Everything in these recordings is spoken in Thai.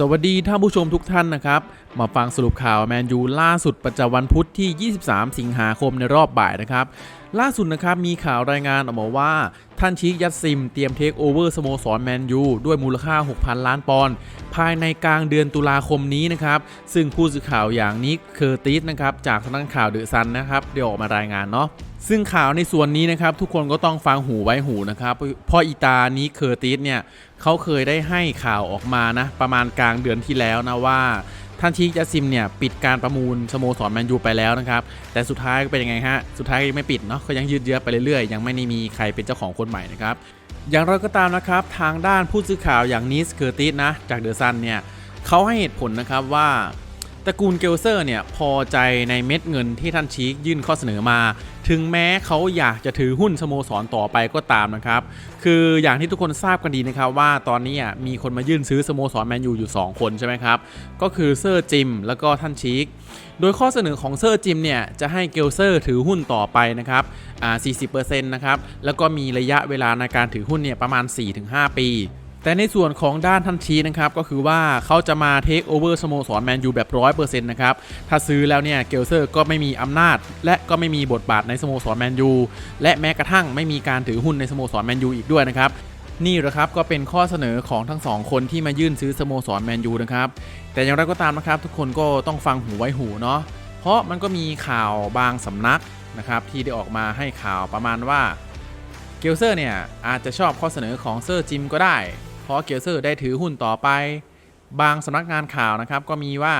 สวัสดีท่านผู้ชมทุกท่านนะครับ มาฟังสรุปข่าวแมนยูล่าสุดประจำวันพุธที่ 23 สิงหาคมในรอบบ่ายนะครับ ล่าสุดนะครับมีข่าวรายงานออกมาว่า ท่านชิกยัตซิมเตรียมเทคโอเวอร์สโมสรแมนยูด้วยมูลค่า 6,000 ล้านปอนด์ภายในกลางเดือนตุลาคมนี้นะครับ ซึ่งผู้สื่อข่าวอย่างนิกเคอร์ติสนะครับจากสำนักข่าวเดอะซันนะครับได้ออกมารายงานเนาะ ซึ่งข่าวในส่วนนี้นะครับ ทุกคนก็ต้องฟังหูไว้หูนะครับเพราะอีตานี้เคอร์ติสเนี่ยเขาเคยได้ให้ข่าวออกมานะ ประมาณกลางเดือนที่แล้วนะว่าท่านชิกยาซิมเนี่ยปิดการประมูลสโมสรแมนยูไปแล้วนะครับ แต่สุดท้ายก็เป็นยังไงฮะ สุดท้ายยังไม่ปิดเนาะก็ยังยืดเยื้อไปเรื่อยๆ ยังไม่ได้มีใครเป็นเจ้าของคนใหม่นะครับ อย่างไรก็ตามนะครับ ทางด้านผู้สื่อข่าวอย่างนิสเคอร์ติสนะ จากเดอะซันเนี่ยเขาให้เหตุผลนะครับว่า ตระกูลเกลเซอร์เนี่ยพอใจในเม็ดเงินที่ท่านชีกยื่นข้อเสนอมา ถึงแม้เขาอยากจะถือหุ้นสโมสรต่อไปก็ตามนะครับ คืออย่างที่ทุกคนทราบกันดีนะครับว่าตอนนี้มีคนมายื่นซื้อสโมสรแมนยูอยู่ 2 คนใช่ไหมครับ ก็คือเซอร์จิมแล้วก็ท่านชีกโดยข้อเสนอของเซอร์จิมเนี่ยจะให้เกลเซอร์ถือหุ้นต่อไปนะครับอ่า40%นะครับแล้วก็มีระยะเวลาในการถือหุ้นเนี่ยประมาณ 4-5 ปี แต่ในส่วนของด้านทันชีนะครับก็คือว่าเขาจะมาเทคโอเวอร์สโมสรแมนยูแบบร้อยเปอร์เซ็นต์นะครับถ้าซื้อแล้วเนี่ยเกลเซอร์ก็ไม่มีอำนาจ และก็ไม่มีบทบาทในสโมสรแมนยูและแม้กระทั่งไม่มีการถือหุ้นในสโมสรแมนยูอีกด้วยนะครับนี่แหละครับก็เป็นข้อเสนอของทั้งสองคนที่มายื่นซื้อสโมสรแมนยูนะครับแต่อย่างไรก็ตามนะครับ ทุกคนก็ต้องฟังหูไว้หูเนาะเพราะมันก็มีข่าวบางสำนักนะครับที่ได้ออกมาให้ข่าวประมาณว่าเกลเซอร์เนี่ยอาจจะชอบข้อเสนอของเซอร์จิมก็ได้ เพราะเกลเซอร์ได้ถือหุ้นต่อไป บางสำนักงานข่าวนะครับก็มีว่า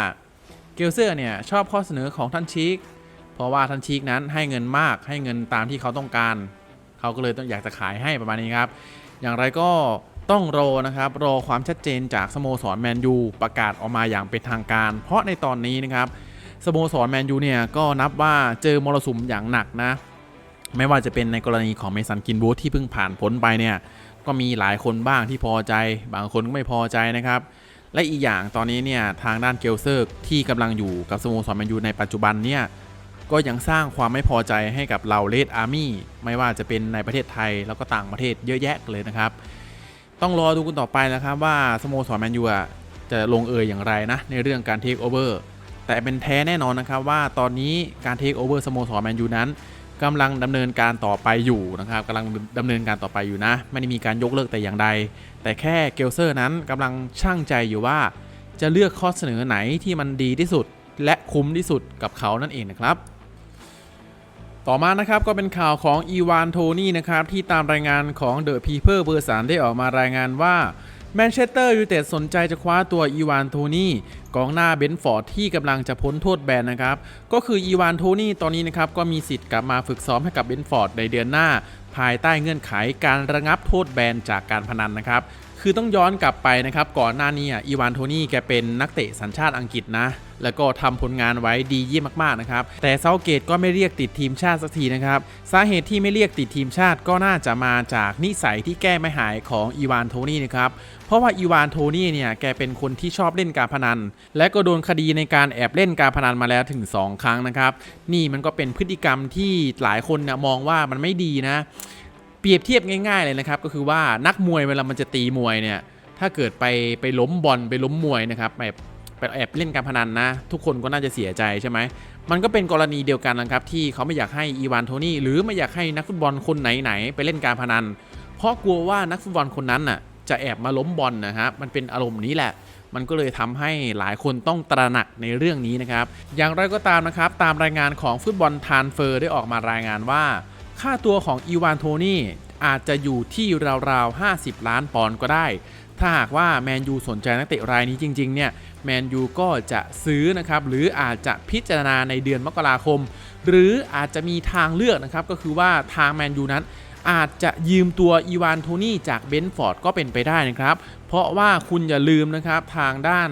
เกลเซอร์เนี่ยชอบข้อเสนอของท่านชีกเพราะว่าท่านชีกนั้นให้เงินมากให้เงินตามที่เขาต้องการ เขาก็เลยต้องอยากจะขายให้ประมาณนี้ครับ อย่างไรก็ต้องรอนะครับรอความชัดเจนจากสโมสรแมนยูประกาศออกมาอย่างเป็นทางการ เพราะในตอนนี้นะครับสโมสรแมนยูเนี่ยก็นับว่าเจอมรสุมอย่างหนักนะ ไม่ว่าจะเป็นในกรณีของเมสันกินบูธที่เพิ่งผ่านพ้นไปเนี่ย ก็มีหลายคนบ้างที่พอใจ บางคนก็ไม่พอใจนะครับ และอีกอย่างตอนนี้เนี่ยทางด้านเกลเซอร์ที่กำลังอยู่กับสโมสรแมนยูในปัจจุบันเนี่ยก็ยังสร้างความไม่พอใจให้กับเหล่าเลดอาร์มี่ไม่ว่าจะเป็นในประเทศไทยแล้วก็ต่างประเทศเยอะแยะเลยนะครับ ต้องรอดูกันต่อไปนะครับว่าสโมสรแมนยูจะลงเอยอย่างไรนะในเรื่องการเทคโอเวอร์แต่เป็นแท้แน่นอนนะครับว่าตอนนี้การเทคโอเวอร์สโมสรแมนยูนั้น กำลังดำเนินการต่อไปอยู่นะครับกำลังดำเนินการต่อไปอยู่นะ ไม่ได้มีการยกเลิกแต่อย่างใด แต่แค่เกลเซอร์นั้นกำลังช่างใจอยู่ว่า จะเลือกข้อเสนอไหนที่มันดีที่สุดและคุ้มที่สุดกับเขานั่นเองนะครับต่อมานะครับก็เป็นข่าวของอีวานโทนี่นะครับที่ตามรายงานของเดอะพีเ e อร์เบอร์สามได้ออกมารายงานว่า แมนเชสเตอร์ยูไนเต็ดสนใจจะคว้าตัวอีวานโทนี่กองหน้าเบนฟอร์ดที่กำลังจะพ้นโทษแบนนะครับ ก็คืออีวานโทนี่ตอนนี้นะครับก็มีสิทธิ์กลับมาฝึกซ้อมให้กับเบนฟอร์ดในเดือนหน้า ภายใต้เงื่อนไขการระงับโทษแบนจากการพนันนะครับคือต้องย้อนกลับไปนะครับก่อนหน้านี้อีวานโทนี่แกเป็นนักเตะสัญชาติอังกฤษนะ แล้วก็ทำผลงานไว้ดีเยี่ยมมากๆนะครับ แต่เซาเกตก็ไม่เรียกติดทีมชาติสักทีนะครับ สาเหตุที่ไม่เรียกติดทีมชาติก็น่าจะมาจากนิสัยที่แก้ไม่หายของอีวานโทนี่นะครับ เพราะว่าอีวานโทนี่เนี่ยแกเป็นคนที่ชอบเล่นการพนัน และก็โดนคดีในการแอบเล่นการพนันมาแล้วถึง 2 ครั้งนะครับ นี่มันก็เป็นพฤติกรรมที่หลายคนเนี่ยมองว่ามันไม่ดีนะ รียบเทียบง่ายๆเลยนะครับก็คือว่านักมวยเวลามันจะตีมวยเนี่ยถ้าเกิดไปไปล้มบอลไปล้มมวยนะครับแบบไปแอบเล่นการพนันนะ ทุกคนก็น่าจะเสียใจใช่ไหมมันก็เป็นกรณีเดียวกันนะครับที่เขาไม่อยากให้อีวานโทนี่หรือไม่อยากให้นักฟุตบอลคนไหนๆไปเล่นการพนัน เพราะกลัวว่านักฟุตบอลคนนั้นน่ะจะแอบมาล้มบอลนะฮะมันเป็นอารมณ์นี้แหละ มันก็เลยทำให้หลายคนต้องตระหนักในเรื่องนี้นะครับ อย่างไรก็ตามนะครับ ตามรายงานของฟุตบอลทานเฟอร์ได้ออกมารายงานว่า ค่าตัวของอีวานโทนี่อาจจะอยู่ที่ราวๆ 50 ล้านปอนด์ก็ได้ ถ้าหากว่าแมนยูสนใจนักเตะรายนี้จริง ๆ เนี่ย แมนยูก็จะซื้อนะครับ หรืออาจจะพิจารณาในเดือนมกราคม หรืออาจจะมีทางเลือกนะครับ ก็คือว่าทางแมนยูนั้นอาจจะยืมตัวอีวานโทนี่จากเบนฟอร์ดก็เป็นไปได้นะครับ เพราะว่าคุณอย่าลืมนะครับทางด้าน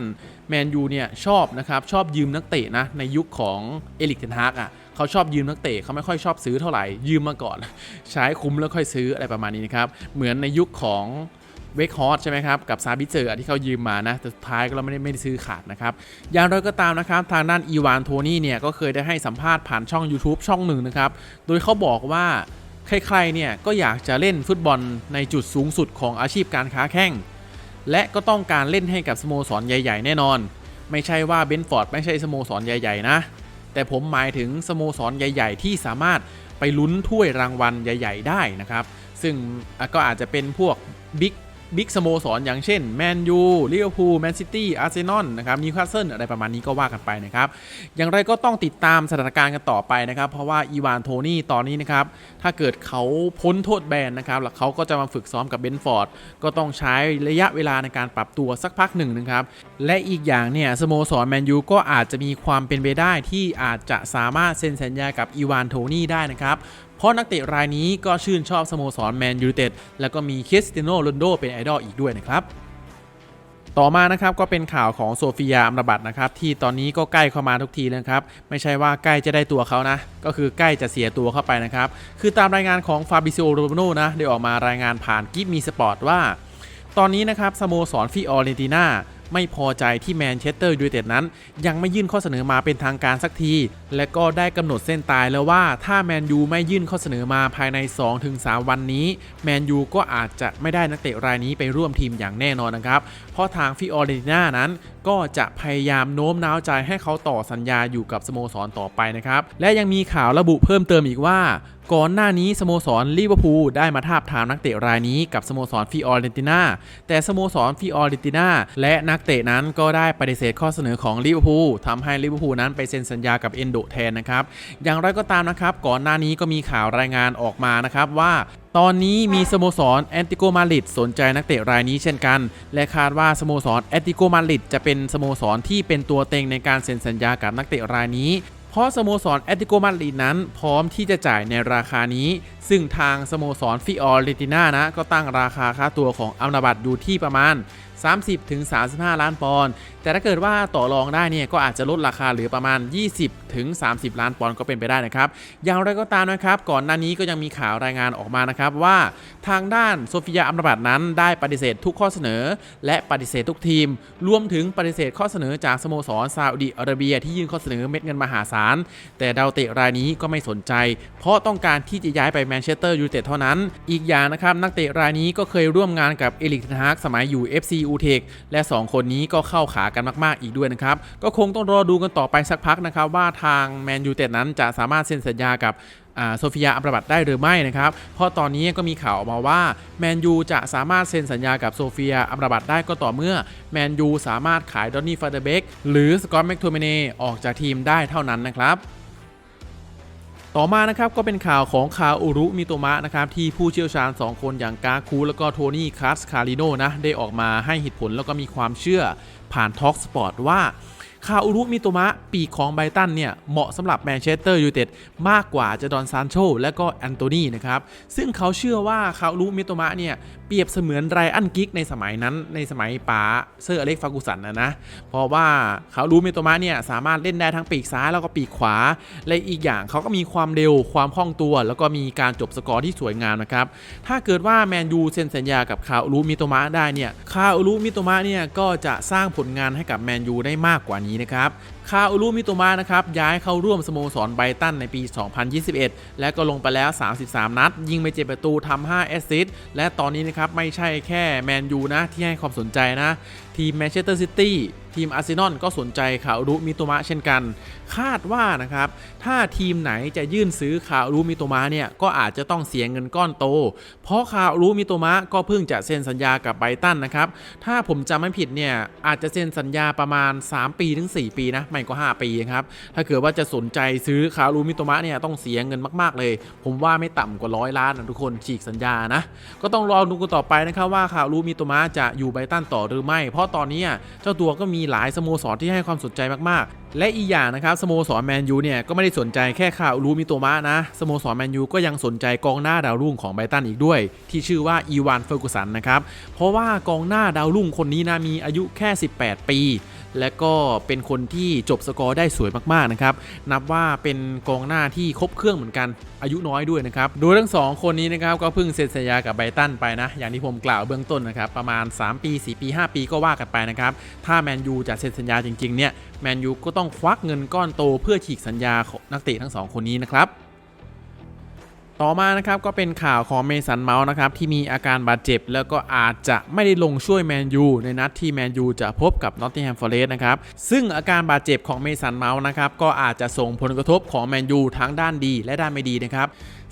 แมนยูเนี่ยชอบนะครับชอบยืมนักเตะนะในยุคของเอลิกเทนฮากอะ เขาชอบยืมนักเตะเขาไม่ค่อยชอบซื้อเท่าไหร่ยืมมาก่อน ใช้คุ้มแล้วค่อยซื้ออะไรประมาณนี้นะครับ เหมือนในยุคของเวกฮอสใช่ไหมครับ กับซาบิเซอร์ที่เขายืมมานะ แต่สุดท้ายก็เราไม่ได้ไม่ได้ซื้อขาดนะครับ อย่างไรก็ตามนะครับ ทางด้านอีวานโทนี่เนี่ย ก็เคยได้ให้สัมภาษณ์ผ่านช่อง YouTube ช่องหนึ่งนะครับ โดยเขาบอกว่าใครๆเนี่ย ก็อยากจะเล่นฟุตบอลในจุดสูงสุดของอาชีพการค้าแข่ง และก็ต้องการเล่นให้กับสโมสรใหญ่ ๆ แน่นอน ไม่ใช่ว่าเบนฟอร์ดไม่ใช่สโมสรใหญ่ ๆ นะ แต่ผมหมายถึงสโมสรใหญ่ ๆ ที่สามารถไปลุ้นถ้วยรางวัลใหญ่ ๆ ได้นะครับ ซึ่งก็อาจจะเป็นพวกบิ๊ก บิ๊กสโมสรอย่างเช่นแมนยูลิเวอร์พูลแมนซิตี้อาร์เซนอลนะครับนิวคาสเซิลอะไรประมาณนี้ก็ว่ากันไปนะครับ อย่างไรก็ต้องติดตามสถานการณ์กันต่อไปนะครับ เพราะว่าอีวานโทนี่ตอนนี้นะครับ ถ้าเกิดเขาพ้นโทษแบนนะครับแล้วเขาก็จะมาฝึกซ้อมกับเบนฟอร์ดก็ต้องใช้ระยะเวลาในการปรับตัวสักพักหนึ่งนะครับ และอีกอย่างเนี่ยสโมสรแมนยูก็อาจจะมีความเป็นไปได้ที่อาจจะสามารถเซ็นสัญญากับอีวานโทนี่ได้นะครับ ราะนักเตะรายนี้ก็ชื่นชอบสโมสรแมนยูไนเต็ดแล้วก็มีคริสเตียโนโรนโดเป็นไอดอลอีกด้วยนะครับต่อมานะครับก็เป็นข่าวของโซฟียอัมราบัตนะครับที่ตอนนี้ก็ใกล้เข้ามาทุกทีแล้วนะครับไม่ใช่ว่าใกล้จะได้ตัวเขานะ ก็คือใกล้จะเสียตัวเข้าไปนะครับ คือตามรายงานของฟาบิซิโอโรโนนะได้ออกมารายงานผ่านกิฟมีสปอร์ตว่า ตอนนี้นะครับสโมสรฟิออเรนติน่า ไม่พอใจที่แมนเชสเตอร์ยูไนเต็ดนั้น ยังไม่ยื่นข้อเสนอมาเป็นทางการสักที และก็ได้กำหนดเส้นตายแล้วว่าถ้าแมนยูไม่ยื่นข้อเสนอมาภายใน 2-3 วันนี้ แมนยูก็อาจจะไม่ได้นักเตะรายนี้ไปร่วมทีมอย่างแน่นอนนะครับ เพราะทางฟิออเรนติน่านั้น ก็จะพยายามโน้มน้าวใจให้เขาต่อสัญญาอยู่กับสโมสรต่อไปนะครับ และยังมีข่าวระบุเพิ่มเติมอีกว่า ก่อนหน้านี้สโมสรลิเวอร์พูลได้มาทาบทามนักเตะรายนี้กับสโมสรฟิออเรนติน่าแต่สโมสรฟิออเรนติน่าและนักเตะนั้นก็ได้ปฏิเสธข้อเสนอของลิเวอร์พูลทำให้ลิเวอร์พูลนั้นไปเซ็นสัญญากับเอนโดแทนนะครับ อย่างไรก็ตามนะครับ ก่อนหน้านี้ก็มีข่าวรายงานออกมานะครับว่า ตอนนี้มีสโมสรแอนติโกมาดริดสนใจนักเตะรายนี้เช่นกัน และคาดว่าสโมสรแอนติโกมาดริดจะเป็นสโมสรที่เป็นตัวเต็งในการเซ็นสัญญากับนักเตะรายนี้เพราะสโมสรแอตติโกมาดริดนั้นพร้อมที่จะจ่ายในราคานี้ ซึ่งทางสโมสรฟิออเรติน่านะ ก็ตั้งราคาค่าตัวของอัมราบัตอยู่ที่ประมาณ30ถึง35ล้านปอนด์แต่ถ้าเกิดว่าต่อรองได้เนี่ยก็อาจจะลดราคาเหลือประมาณ 20ถึง30ล้านปอนด์ก็เป็นไปได้นะครับอย่างไรก็ตามนะครับ ก่อนหน้านี้ก็ยังมีข่าวรายงานออกมานะครับว่าทางด้านโซฟียาอัมรบัตนั้นได้ปฏิเสธทุกข้อเสนอ และปฏิเสธทุกทีม รวมถึงปฏิเสธข้อเสนอจากสโมสรซาอุดิอาระเบียที่ยื่นข้อเสนอเม็ดเงินมหาศาลแต่ดาวเตะรายนี้ก็ไม่สนใจ เพราะต้องการที่จะย้ายไปแมนเชสเตอร์ยูไนเต็ดเท่านั้น อีกอย่างนะครับนักเตะรายนี้ก็เคยร่วมงานกับเอลิกทนฮากสมัยอยู่ FC อูเทคและ 2 คนนี้ก็เข้าขากันมากๆอีกด้วยนะครับ ก็คงต้องรอดูกันต่อไปสักพักนะครับ ว่าทางแมนยูเต็ดนั้นจะสามารถเซ็นสัญญากับโซฟียาอัมราบัตได้หรือไม่นะครับ เพราะตอนนี้ก็มีข่าวออกมาว่าแมนยูจะสามารถเซ็นสัญญากับโซฟียาอัมราบัตได้ก็ต่อเมื่อแมนยูสามารถขายดอนนี่ฟาเดเบกหรือสกอตแมคโทมิเนออกจากทีมได้เท่านั้นนะครับ ต่อมานะครับก็เป็นข่าวของคาอุรุมิโตมะนะครับที่ผู้เชี่ยวชาญ 2 คนอย่างกาคูแล้วก็โทนี่คาสคาริโนนะได้ออกมาให้เหตุผลแล้วก็มีความเชื่อผ่านทอล์กสปอร์ตว่า คาอุรุมิโตมะปีกของไบรตันเนี่ย เหมาะสำหรับแมนเชสเตอร์ยูไนเต็ดมากกว่าจะดอนซานโชและก็แอนโตนีนะครับ ซึ่งเขาเชื่อว่าคาอุรุมิโตมะเนี่ยเปรียบเสมือนไรอันกิกในสมัยนั้นในสมัยป๋าเซอร์อเล็กฟากุสันนะนะ เพราะว่าคาอุรุมิโตมะเนี่ยสามารถเล่นได้ทั้งปีกซ้ายแล้วก็ปีกขวา และอีกอย่างเขาก็มีความเร็วความคล่องตัว แล้วก็มีการจบสกอร์ที่สวยงามนะครับถ้าเกิดว่าแมนยูเซ็นสัญญากับคาอุรุมิโตมะได้เนี่ยคาอุรุมิโตมะเนี่ยก็จะสร้างผลงานให้กับแมนยูได้มากกว่านี้นะครับ คาอุรุมิโตมะนะครับย้ายเข้าร่วมสโมสรไบรตันในปี 2021 และก็ลงไปแล้ว 33 นัด ยิงไปเจ็ประตูทำ5แอสซิสต์และตอนนี้นะครับไม่ใช่แค่แมนยูนะที่ให้ความสนใจนะ ทีมแมนเชสเตอร์ซิตี้ทีมอาร์เซนอลก็สนใจคาอุรุมิโตมะเช่นกัน คาดว่านะครับ ถ้าทีมไหนจะยื่นซื้อคาอุรุมิโตมะเนี่ย ก็อาจจะต้องเสียเงินก้อนโต เพราะคาอุรุมิโตมะก็เพิ่งจะเซ็นสัญญากับไบรตันนะครับ ถ้าผมจำไม่ผิดเนี่ย อาจจะเซ็นสัญญาประมาณ 3 ปีถึง 4 ปีนะไม่ก็ 5 ปีครับ ถ้าเกิดว่าจะสนใจซื้อคารุมิโตมะเนี่ยต้องเสียเงินมาก ๆ เลย ผมว่าไม่ต่ำกว่าร้อยล้านนะทุกคนฉีกสัญญานะ ก็ต้องรอดูกันต่อไปนะครับว่าคารุมิโตมะจะอยู่ไบตันต่อหรือไม่ เพราะตอนนี้เจ้าตัวก็มีหลายสโมสรที่ให้ความสนใจมากๆและอีกอย่างนะครับสโมสรแมนยูเนี่ยก็ไม่ได้สนใจแค่คาอุรุมิโตมะนะสโมสรแมนยูก็ยังสนใจกองหน้าดาวรุ่งของไบตันอีกด้วย ที่ชื่อว่าอีวานเฟอร์กุสันนะครับเพราะว่ากองหน้าดาวรุ่งคนนี้นะมีอายุแค่ 18 ปี และก็เป็นคนที่จบสกอร์ได้สวยมากๆนะครับ นับว่าเป็นกองหน้าที่ครบเครื่องเหมือนกัน อายุน้อยด้วยนะครับ โดยทั้งสองคนนี้นะครับก็เพิ่งเซ็นสัญญากับไบรตันไปนะ อย่างที่ผมกล่าวเบื้องต้นนะครับ ประมาณ 3 ปี 4 ปี 5 ปีก็ว่ากันไปนะครับ ถ้าแมนยูจะเซ็นสัญญาจริงๆเนี่ย แมนยูก็ต้องควักเงินก้อนโตเพื่อฉีกสัญญาของนักเตะทั้งสองคนนี้นะครับ ต่อมานะครับก็เป็นข่าวของเมสันเมาส์นะครับที่มีอาการบาดเจ็บ แล้วก็อาจจะไม่ได้ลงช่วยแมนยูในนัดที่แมนยูจะพบกับนอตติงแฮมฟอร์เรสต์นะครับซึ่งอาการบาดเจ็บของเมสันเมาส์นะครับก็อาจจะส่งผลกระทบของแมนยูทั้งด้านดีและด้านไม่ดีนะครับ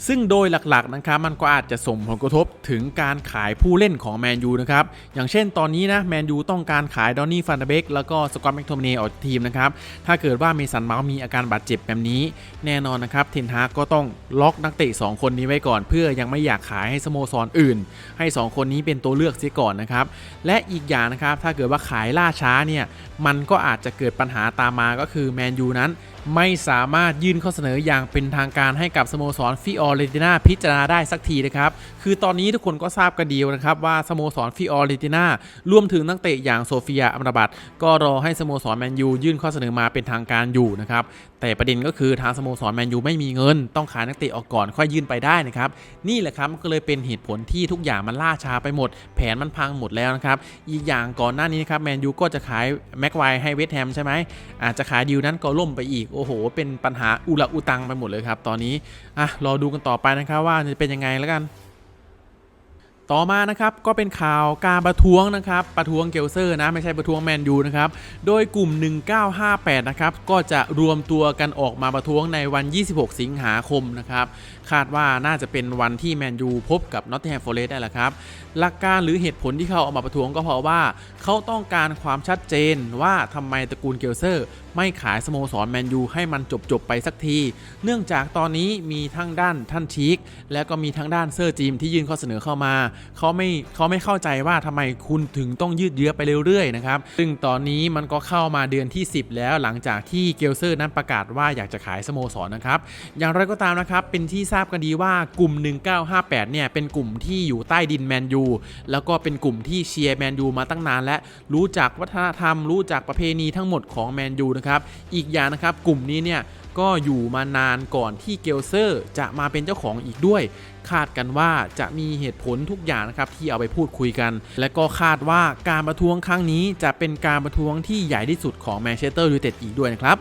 ซึ่งโดยหลักๆนะครับมันก็อาจจะส่งผลกระทบถึงการขายผู้เล่นของแมนยูนะครับอย่างเช่นตอนนี้นะแมนยูต้องการขายดอนนี่ฟันเดเบกแล้วก็สกอตแมคโทมเนออกจากทีมนะครับถ้าเกิดว่าเมสันเมาส์มีอาการบาดเจ็บแบบนี้ แน่นอนนะครับเทนฮากก็ต้องล็อกนักเตะ2 คนนี้ไว้ก่อน เพื่อยังไม่อยากขายให้สโมสรอื่น ให้ 2 คนนี้เป็นตัวเลือกเสียก่อนนะครับและอีกอย่างนะครับถ้าเกิดว่าขายล่าช้าเนี่ยมันก็อาจจะเกิดปัญหาตามมาก็คือแมนยูนั้นไม่สามารถยื่นข้อเสนออย่างเป็นทางการให้กับสโมสรฟิออเรตินาพิจารณาได้สักทีนะครับ คือตอนนี้ทุกคนก็ทราบกันดีนะครับว่าสโมสรฟิออเรตินารวมถึงนักเตะอย่างโซเฟียอัมรบัตก็รอให้สโมสรแมนยูยื่นข้อเสนอมาเป็นทางการอยู่นะครับ แต่ประเด็นก็คือทางสโมสรแมนยูไม่มีเงิน ต้องขายนักเตะออกก่อนค่อยยื่นไปได้นะครับ นี่แหละครับก็เลยเป็นเหตุผลที่ทุกอย่างมันล่าช้าไปหมด แผนมันพังหมดแล้วนะครับ อีกอย่างก่อนหน้านี้นะครับแมนยูก็จะขายแม็กไวให้เวสต์แฮมใช่ไหมอาจจะขายดีลนั้นก็ล่มไปอีกโอ้โห เป็นปัญหาอุละอุตังไปหมดเลยครับตอนนี้อะรอดูกันต่อไปนะครับว่าจะเป็นยังไงแล้วกัน ต่อมานะครับก็เป็นข่าวการประท้วงนะครับประท้วงเกลเซอร์นะไม่ใช่ประท้วงแมนยูนะครับโดยกลุ่ม 1958 นะครับก็จะรวมตัวกันออกมาประท้วงในวัน 26 สิงหาคมนะครับคาดว่าน่าจะเป็นวันที่แมนยูพบกับนอตติแฮมฟอเรสต์ได้แหละครับหลักการหรือเหตุผลที่เขาออกมาประท้วงก็เพราะว่าเขาต้องการความชัดเจนว่าทำไมตระกูลเกลเซอร์ไม่ขายสโมสรแมนยูให้มันจบจบๆไปสักที เนื่องจากตอนนี้มีทั้งด้านท่านชีกและก็มีทั้งด้านเซอร์จิมที่ยื่นข้อเสนอเข้ามา เขาไม่เขาไม่เข้าใจว่าทำไมคุณถึงต้องยืดเยื้อไปเรื่อยๆนะครับ ซึ่งตอนนี้มันก็เข้ามาเดือนที่ 10 แล้วหลังจากที่เกลเซอร์นั้นประกาศว่าอยากจะขายสโมสรนะครับ อย่างไรก็ตามนะครับเป็นที่ทราบกันดีว่ากลุ่ม 1958 เนี่ยเป็นกลุ่มที่อยู่ใต้ดินแมนยูแล้วก็เป็นกลุ่มที่เชียร์แมนยูมาตั้งนานและรู้จักวัฒนธรรมรู้จักประเพณีทั้งหมดของแมนยูนะครับ อีกอย่างนะครับกลุ่มนี้เนี่ยก็อยู่มานานก่อนที่เกลเซอร์จะมาเป็นเจ้าของอีกด้วย คาดกันว่าจะมีเหตุผลทุกอย่างนะครับที่เอาไปพูดคุยกัน และก็คาดว่าการประท้วงครั้งนี้จะเป็นการประท้วงที่ใหญ่ที่สุดของแมนเชสเตอร์ยูไนเต็ดอีกด้วยนะครับ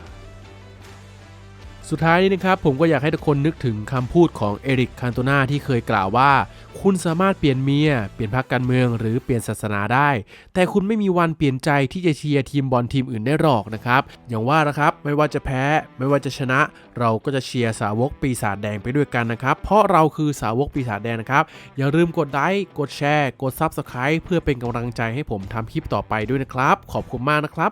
สุดท้ายนี้นะครับผมก็อยากให้ทุกคนนึกถึงคำพูดของเอริกคันโตนาที่เคยกล่าวว่า คุณสามารถเปลี่ยนเมีย เปลี่ยนพรรคการเมือง หรือเปลี่ยนศาสนาได้ แต่คุณไม่มีวันเปลี่ยนใจที่จะเชียร์ทีมบอลทีมอื่นได้หรอกนะครับ อย่างว่านะครับไม่ว่าจะแพ้ไม่ว่าจะชนะ เราก็จะเชียร์สาวกปีศาจแดงไปด้วยกันนะครับ เพราะเราคือสาวกปีศาจแดงนะครับอย่าลืมกดไลค์กดแชร์ กด Subscribe เพื่อเป็นกำลังใจให้ผมทำคลิปต่อไปด้วยนะครับ ขอบคุณมากนะครับ